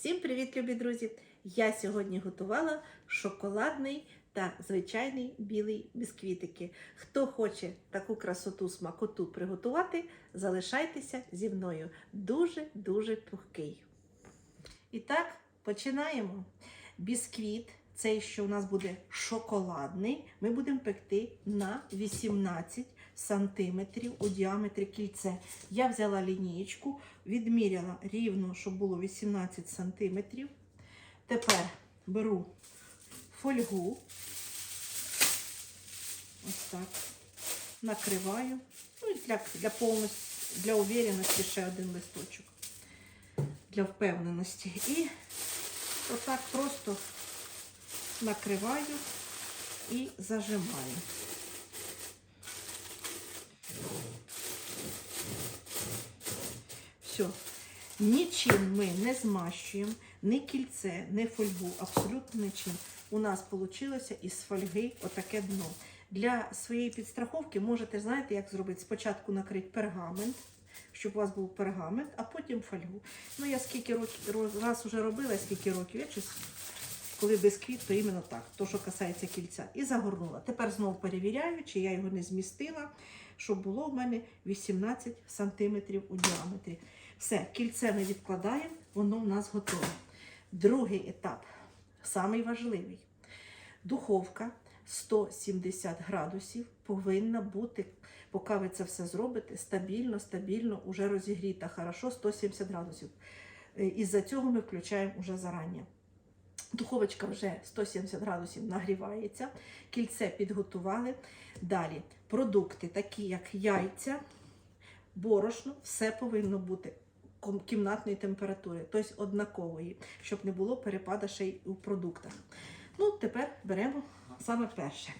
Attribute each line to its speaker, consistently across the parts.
Speaker 1: Всім привіт, любі друзі! Я сьогодні готувала шоколадний та звичайний білий бісквітики. Хто хоче таку красоту смакоту приготувати, залишайтеся зі мною. Дуже-дуже пухкий. І так, починаємо. Бісквіт, цей, що у нас буде шоколадний, ми будемо пекти на 18 сантиметрів у діаметрі кільце. Я взяла лінієчку, відміряла рівно, щоб було 18 сантиметрів. Тепер беру фольгу, ось так, накриваю. Ну і для, для повності, для увереності ще один листочок для впевненості. І отак просто накриваю і зажимаю. Все. Нічим ми не змащуємо, ні кільце, ні фольгу, абсолютно нічим. У нас вийшло із фольги отаке дно. Для своєї підстраховки можете, знаєте, як зробити? Спочатку накрити пергамент, щоб у вас був пергамент, а потім фольгу. Ну, я скільки років раз вже робила, скільки років, я щось, коли бісквіт, то іменно так, то, що касається кільця. І загорнула. Тепер знову перевіряю, чи я його не змістила, щоб було в мене 18 см у діаметрі. Все, кільце ми відкладаємо, воно в нас готове. Другий етап, самий важливий. Духовка 170 градусів повинна бути, поки ви це все зробите, стабільно, стабільно, уже розігріта. Хорошо, 170 градусів. Е, Із-за цього ми включаємо уже зарані. Духовочка вже 170 градусів нагрівається, кільце підготували. Далі продукти, такі як яйця, борошно, все повинно бути кімнатної температури, тобто однакової, щоб не було перепада ще й у продуктах. Ну, тепер беремо саме перше.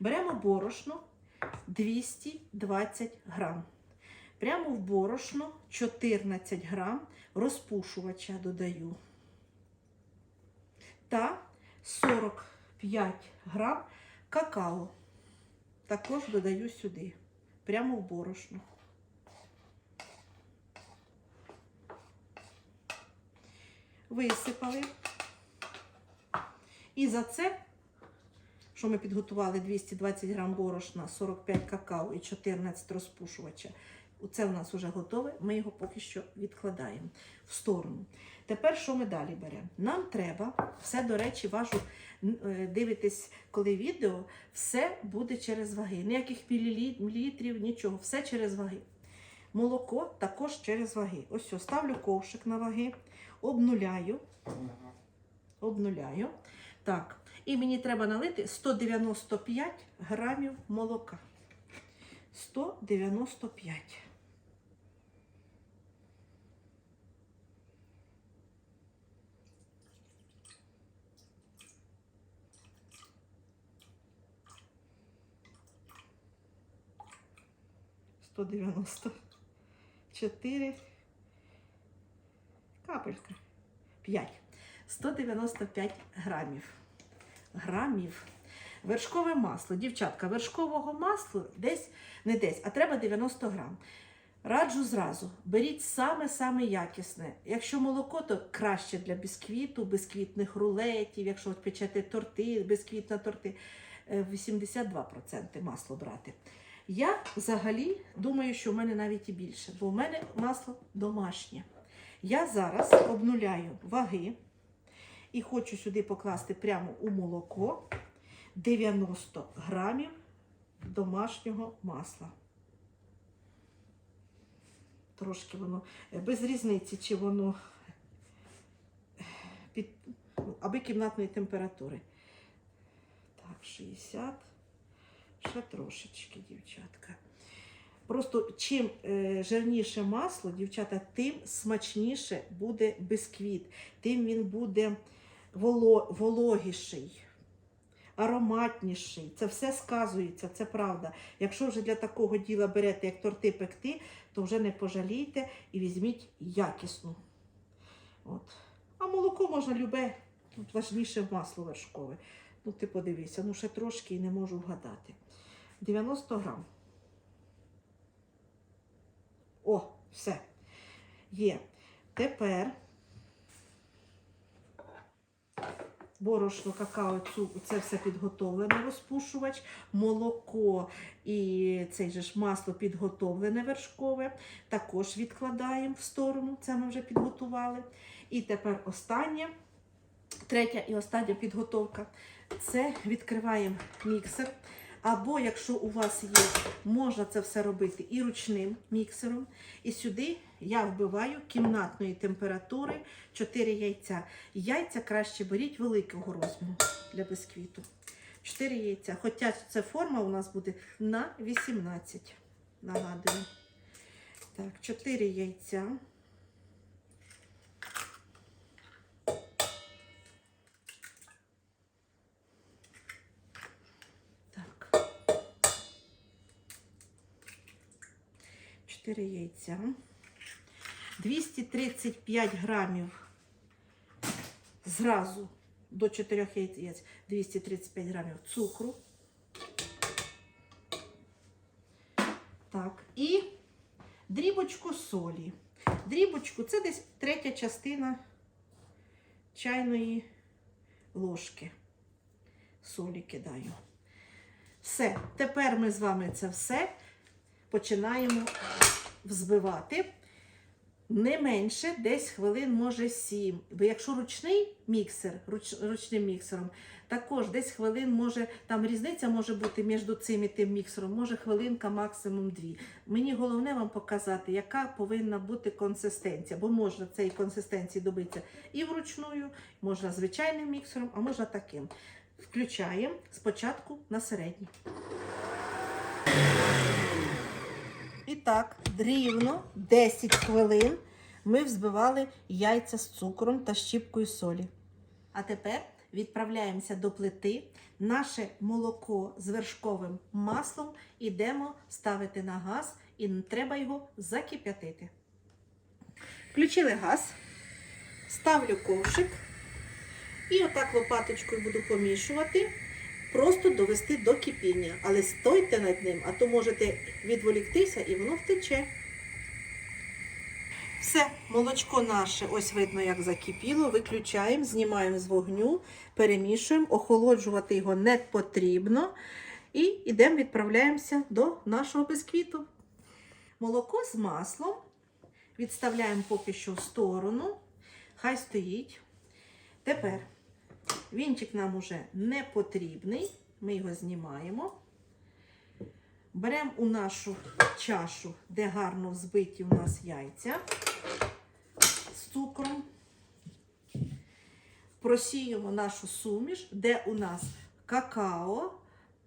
Speaker 1: Беремо борошно 220 грам. Прямо в борошно 14 грам розпушувача додаю. Та 45 грам какао. Також додаю сюди, прямо в борошно. Висипали. І за це, що ми підготували 220 грам борошна, 45 какао і 14 розпушувача, це у нас вже готове, ми його поки що відкладаємо в сторону. Тепер що ми далі беремо? Нам треба, все, до речі, важу, е, дивитесь, коли відео, все буде через ваги. Ніяких мілілітрів, нічого, все через ваги. Молоко також через ваги. Ось все, ставлю ковшик на ваги, обнуляю. Обнуляю. Так, і мені треба налити 195 грамів молока. 195. Сто девяносто чотири капелька. П'ять. 195 грамів. Грамів. Вершкове масло. Дівчатка, вершкового масла десь, не десь, а треба 90 грам. Раджу зразу, беріть саме-саме якісне. Якщо молоко, то краще для бісквіту, бісквітних рулетів, якщо от печете торти, бісквітна торти, е, 82% масло брати. Я взагалі думаю, що в мене навіть і більше, бо в мене масло домашнє. Я зараз обнуляю ваги і хочу сюди покласти прямо у молоко 90 грамів домашнього масла. Трошки воно е, без різниці, чи воно е, під, аби кімнатної температури. Так, 60. Ще трошечки, дівчатка. Просто чим е, жирніше масло, дівчата, тим смачніше буде бисквіт, тим він буде вологіший, ароматніший. Це все сказується, це правда. Якщо вже для такого діла берете, як торти пекти, то вже не пожалійте і візьміть якісну. От. А молоко можна любе, тут важніше масло вершкове. Ну, ти подивися, ну ще трошки і не можу вгадати. 90 грам. О, все. Є. Тепер борошно, какао, цу, це все підготовлене розпушувач, молоко і же ж масло підготовлене вершкове. Також відкладаємо в сторону, це ми вже підготували. І тепер останнє, третя і остання підготовка. Це відкриваємо міксер. Або, якщо у вас є, можна це все робити і ручним міксером. І сюди я вбиваю кімнатної температури 4 яйця. Яйця краще беріть великого розміру для бисквіту. 4 яйця. Хоча ця форма у нас буде на 18. Нагадую. Так, 4 яйця. 4 яйця. 235 грамів зразу до 4 яєць 235 грамів цукру. Так, і дрібочку солі. Дрібочку це десь третя частина чайної ложки. Солі кидаю. Все, тепер ми з вами це все починаємо взбивати. Не менше десь хвилин, може 7. Бо якщо ручний міксер, руч, ручним міксером, також десь хвилин може, там різниця може бути між цим і тим міксером, може хвилинка, максимум 2. Мені головне вам показати, яка повинна бути консистенція, бо можна цієї консистенції добитися і вручную, можна звичайним міксером, а можна таким. Включаємо спочатку на середній. І так, рівно 10 хвилин ми взбивали яйця з цукром та щіпкою солі. А тепер відправляємося до плити. Наше молоко з вершковим маслом ідемо ставити на газ і треба його закип'ятити. Включили газ, ставлю ковшик і отак лопаточкою буду помішувати просто довести до кипіння. Але стойте над ним, а то можете відволіктися і воно втече. Все, молочко наше, ось видно, як закипіло. Виключаємо, знімаємо з вогню, перемішуємо, охолоджувати його не потрібно. І йдемо, відправляємося до нашого бисквіту. Молоко з маслом відставляємо поки що в сторону. Хай стоїть. Тепер Вінчик нам уже не потрібний, ми його знімаємо. Беремо у нашу чашу, де гарно взбиті у нас яйця з цукром. Просіємо нашу суміш, де у нас какао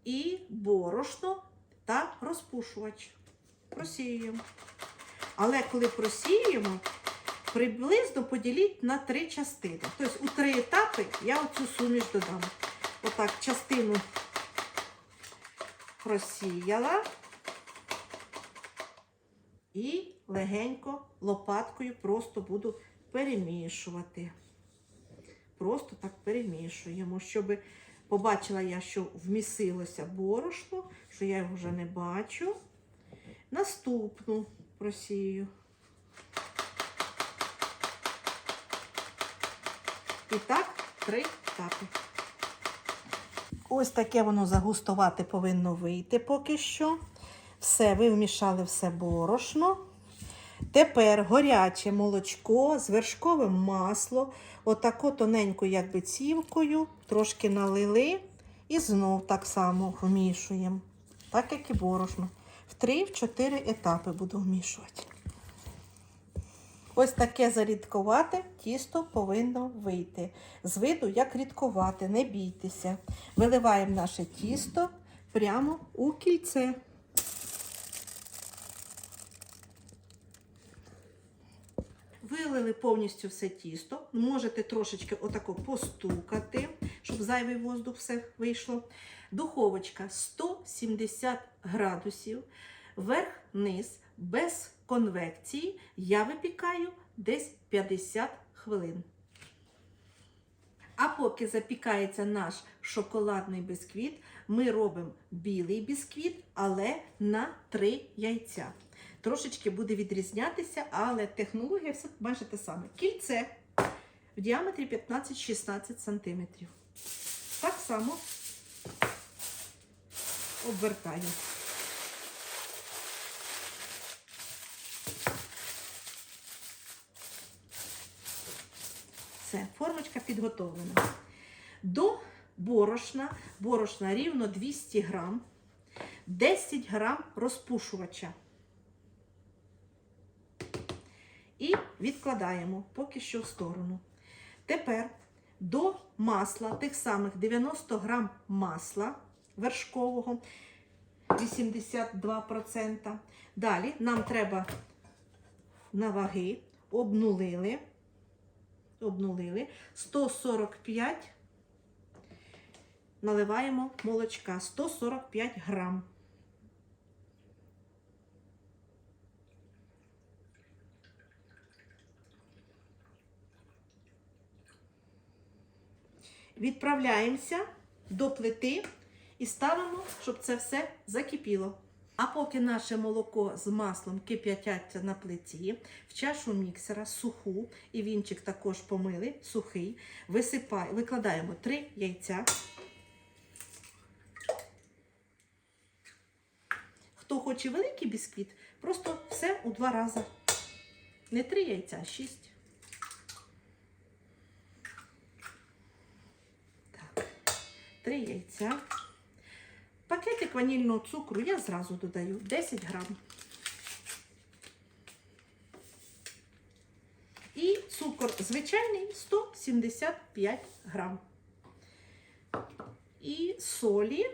Speaker 1: і борошно та розпушувач. Просіюємо. Але коли просіюємо, приблизно поділіть на три частини. Тобто у три етапи я оцю суміш додам. Отак, частину просіяла і легенько лопаткою просто буду перемішувати. Просто так перемішуємо, щоб побачила я, що вмісилося борошно, що я його вже не бачу. Наступну просію. І так, три етапи. Ось таке воно загустувати повинно вийти поки що. Все, ви вмішали все борошно. Тепер горяче молочко з вершковим маслом, отако тоненько, якби цівкою, трошки налили і знов так само вмішуємо. Так як і борошно. В 3-4 етапи буду вмішувати. Ось таке зарідкувате тісто повинно вийти. З виду, як рідкувати, не бійтеся. Виливаємо наше тісто прямо у кільце. Вилили повністю все тісто. Можете трошечки отако постукати, щоб зайвий воздух все вийшло. Духовочка 170 градусів, верх-низ, без конвекції. Я випікаю десь 50 хвилин. А поки запікається наш шоколадний бісквіт, ми робимо білий бісквіт, але на 3 яйця. Трошечки буде відрізнятися, але технологія все майже те саме. Кільце в діаметрі 15-16 см. Так само обвертаю. Все, формочка підготовлена. До борошна, борошна рівно 200 грам, 10 грам розпушувача. І відкладаємо поки що в сторону. Тепер до масла, тих самих 90 грам масла вершкового, 82%. Далі нам треба на ваги, обнулили, обнулили 145, наливаємо молочка 145 грам. Відправляємося до плити і ставимо, щоб це все закипіло. А поки наше молоко з маслом кип'ятяться на плиті, в чашу міксера суху, і вінчик також помили, сухий, висипай, викладаємо 3 яйця. Хто хоче великий бісквіт, просто все у два рази. Не 3 яйця, а 6. Так, 3 яйця. Пакетик ванільного цукру я зразу додаю 10 грам. І цукор звичайний 175 грам. І солі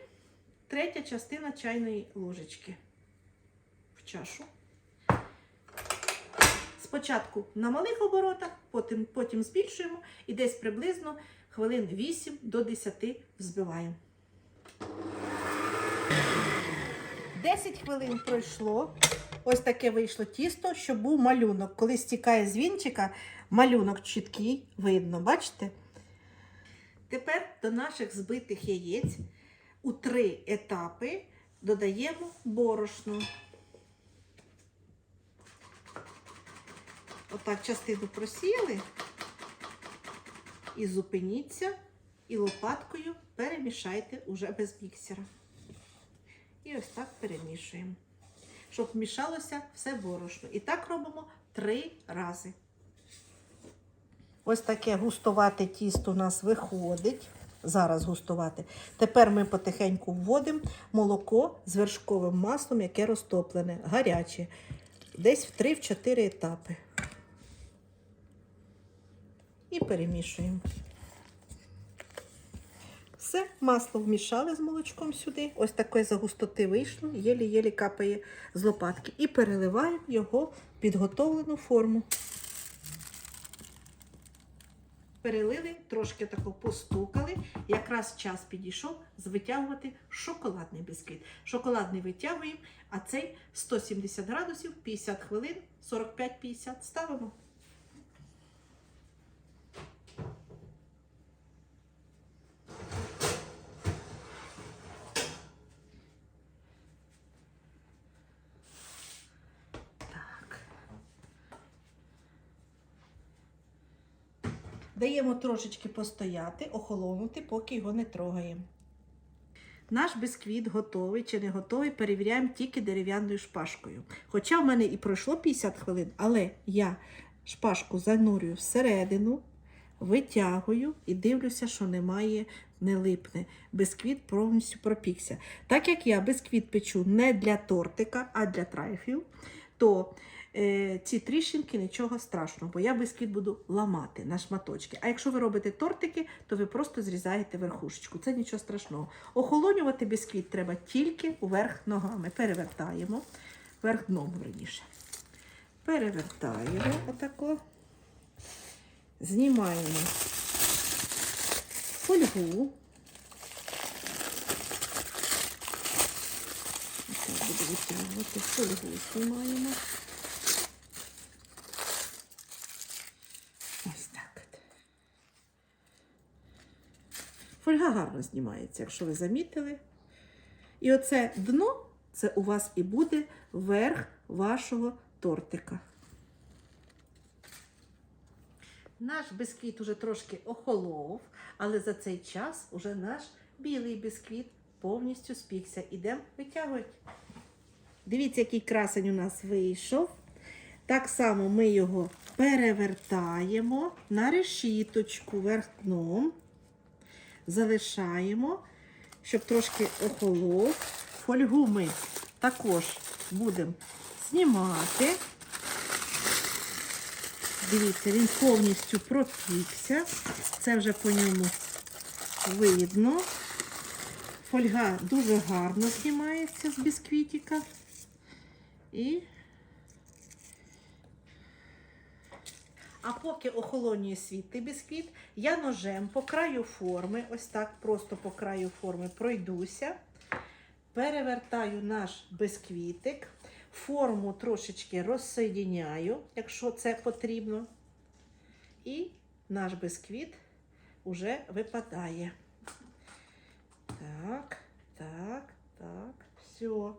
Speaker 1: третя частина чайної ложечки в чашу. Спочатку на малих оборотах, потім, потім збільшуємо і десь приблизно хвилин 8 до 10 взбиваємо. 10 хвилин пройшло. Ось таке вийшло тісто, щоб був малюнок. Коли стікає з вінчика, малюнок чіткий, видно, бачите? Тепер до наших збитих яєць у три етапи додаємо борошно. Отак частину просіяли. І зупиніться, і лопаткою перемішайте уже без міксера. І ось так перемішуємо, щоб вмішалося все борошно. І так робимо три рази. Ось таке густувате тісто у нас виходить. Зараз густувати. Тепер ми потихеньку вводимо молоко з вершковим маслом, яке розтоплене, гаряче. Десь в 3-4 етапи. І перемішуємо. Все, масло вмішали з молочком сюди. Ось таке за густоти вийшло, єлі-єлі капає з лопатки. І переливаємо його в підготовлену форму. Перелили, трошки тако постукали. Якраз час підійшов витягувати шоколадний бісквіт. Шоколадний витягуємо, а цей 170 градусів, 50 хвилин, 45-50 ставимо. Даємо трошечки постояти, охолонути, поки його не трогаємо. Наш бісквіт готовий чи не готовий, перевіряємо тільки дерев'яною шпажкою. Хоча в мене і пройшло 50 хвилин, але я шпажку занурюю всередину, витягую і дивлюся, що немає, не липне. Бісквіт повністю пропікся. Так як я бісквіт печу не для тортика, а для трайфів, то ці тріщинки нічого страшного, бо я бісквіт буду ламати на шматочки. А якщо ви робите тортики, то ви просто зрізаєте верхушечку. Це нічого страшного. Охолонювати бісквіт треба тільки уверх ногами. Перевертаємо, вверх дном верніше. Перевертаємо отако. Знімаємо фольгу. Отак буду витягувати фольгу, знімаємо. Ось так. от. Фольга гарно знімається, якщо ви замітили. І оце дно, це у вас і буде верх вашого тортика. Наш бісквіт уже трошки охолов, але за цей час уже наш білий бісквіт повністю спікся. Ідемо витягувати. Дивіться, який красень у нас вийшов. Так само ми його перевертаємо на решіточку вверх дном. Залишаємо, щоб трошки охолов. Фольгу ми також будемо знімати. Дивіться, він повністю пропікся. Це вже по ньому видно. Фольга дуже гарно знімається з бісквітика. І А поки охолонює світлий бісквіт, я ножем по краю форми, ось так, просто по краю форми пройдуся, перевертаю наш бісквітик, форму трошечки розсоєдняю, якщо це потрібно. І наш бісквіт уже випадає. Так, так, так, все.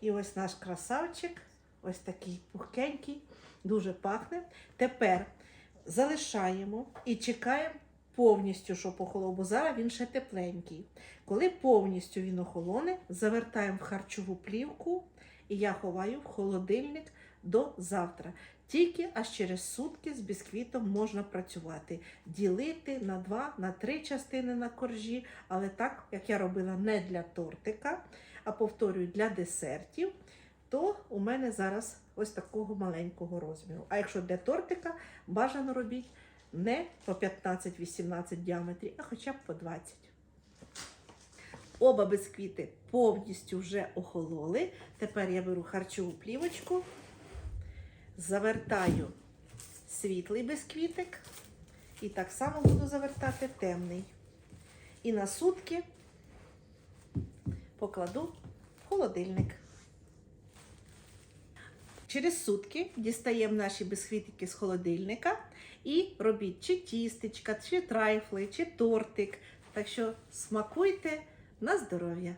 Speaker 1: І ось наш красавчик, ось такий пухкенький, дуже пахне. Тепер залишаємо і чекаємо повністю, щоб охолов, бо зараз він ще тепленький. Коли повністю він охолоне, завертаємо в харчову плівку і я ховаю в холодильник до завтра. Тільки аж через сутки з бісквітом можна працювати, ділити на два, на три частини на коржі, але так, як я робила не для тортика, а повторюю для десертів, то у мене зараз ось такого маленького розміру. А якщо для тортика, бажано робіть не по 15-18 діаметрів, а хоча б по 20. Оба бісквіти повністю вже охололи. Тепер я беру харчову плівочку, завертаю світлий бісквітик і так само буду завертати темний. І на сутки покладу в холодильник. Через сутки дістаємо наші бисквітики з холодильника і робіть чи тістечка, чи трайфли, чи тортик. Так що смакуйте на здоров'я!